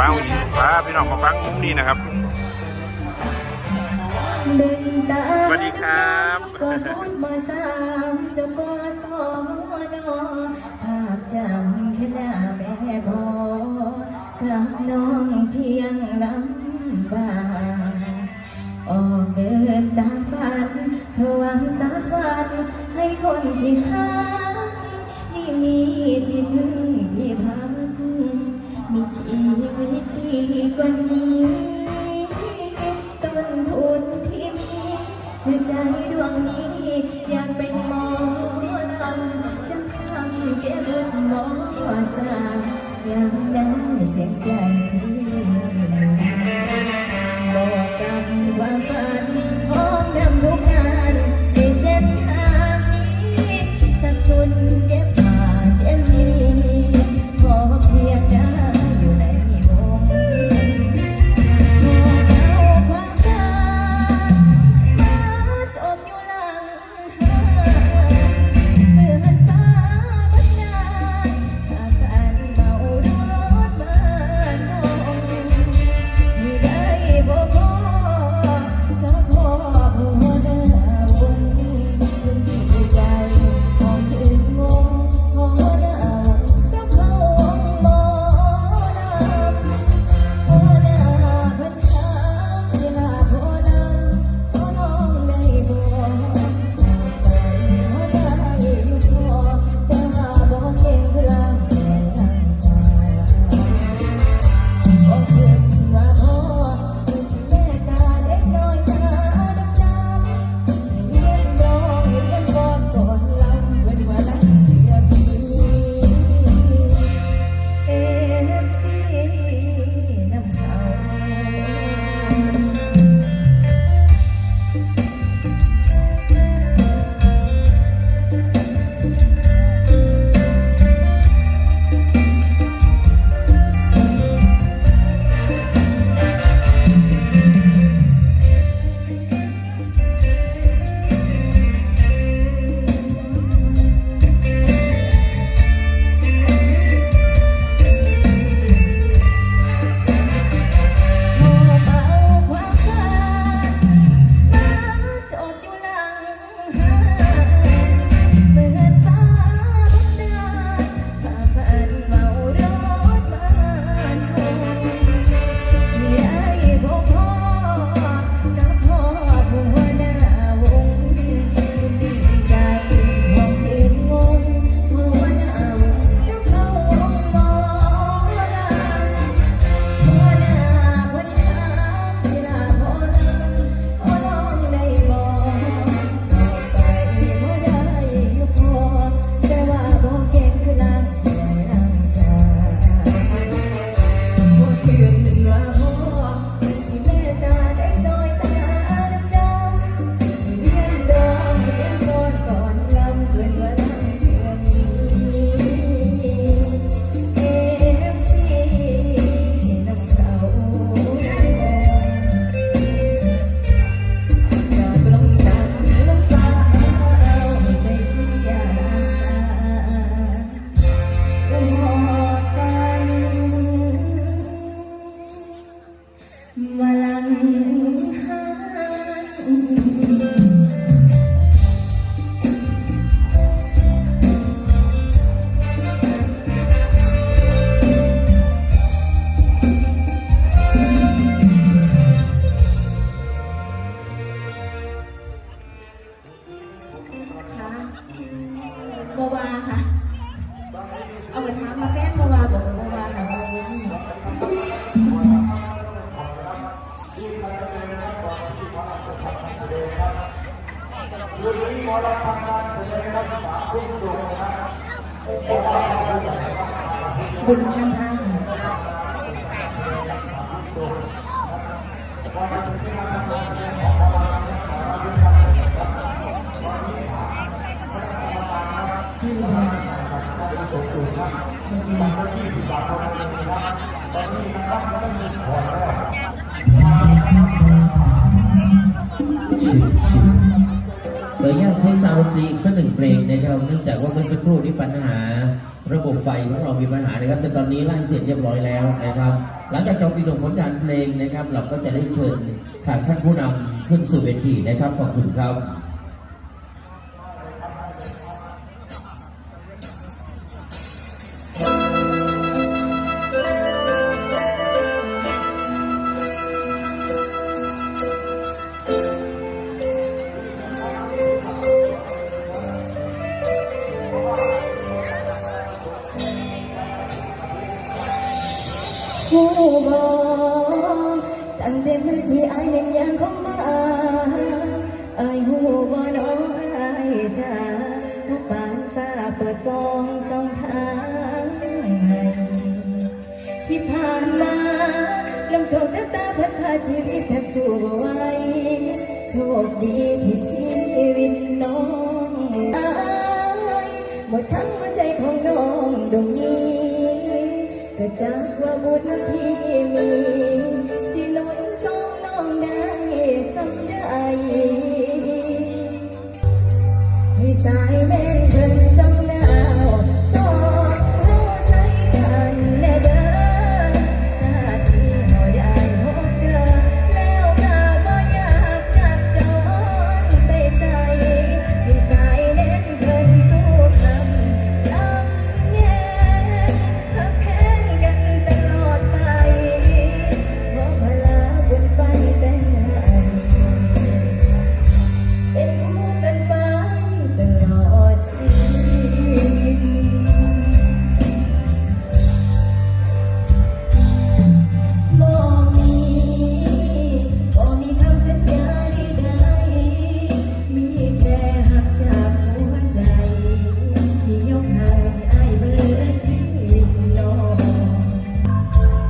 ป้าอุ้งอิงพาพี่น้องมาฟังมุมนี้นะครับสวัสดีครับก็พูดมาสามจบกสมนภาพจำแค่หน้าแม่พอกับน้องเที่ยงลำบาก กว่านี้ ต้นทุนที่มีในใจดวงนี้ อยากเป็นหมอลำจะทำแก้บนหมอสาอย่างนั้นเสียงใจที่ โมวาค่ะ เอากระถามาแฟนโมวาบอกกับโมวาค่ะโมวานี่บุญนำทางชื่อ จริงๆเดี๋ยางใช้ซาวด์ดรีอีกสักหนึ่งเพลงนะครับเนื่องจากว่าเมื่อสักครู่นี้ปัญหาระบบไฟของเรามีปัญหานะครับ แต่ตอนนี้ไล่เสร็จเรียบร้อยแล้วนะครับ หลังจากจบอีกหนึ่งผลงานเพลงนะครับ เราก็จะได้เชิญทางท่านผู้นำขึ้นสู่เวทีนะครับขอบคุณครับ หูบอกตั้งแต่มือที่อายเล่นยางของมาอายหูบอน้องอายจ้าทุกบานตาเปิดปองสองทางให้ที่ผ่านมาลำโชคชะตาพัดพาชีวิตแทบสู้บ่ไหวโชคดีที่ชีวิต สิหนุนสองน้องได้สำได้ให้สายแม่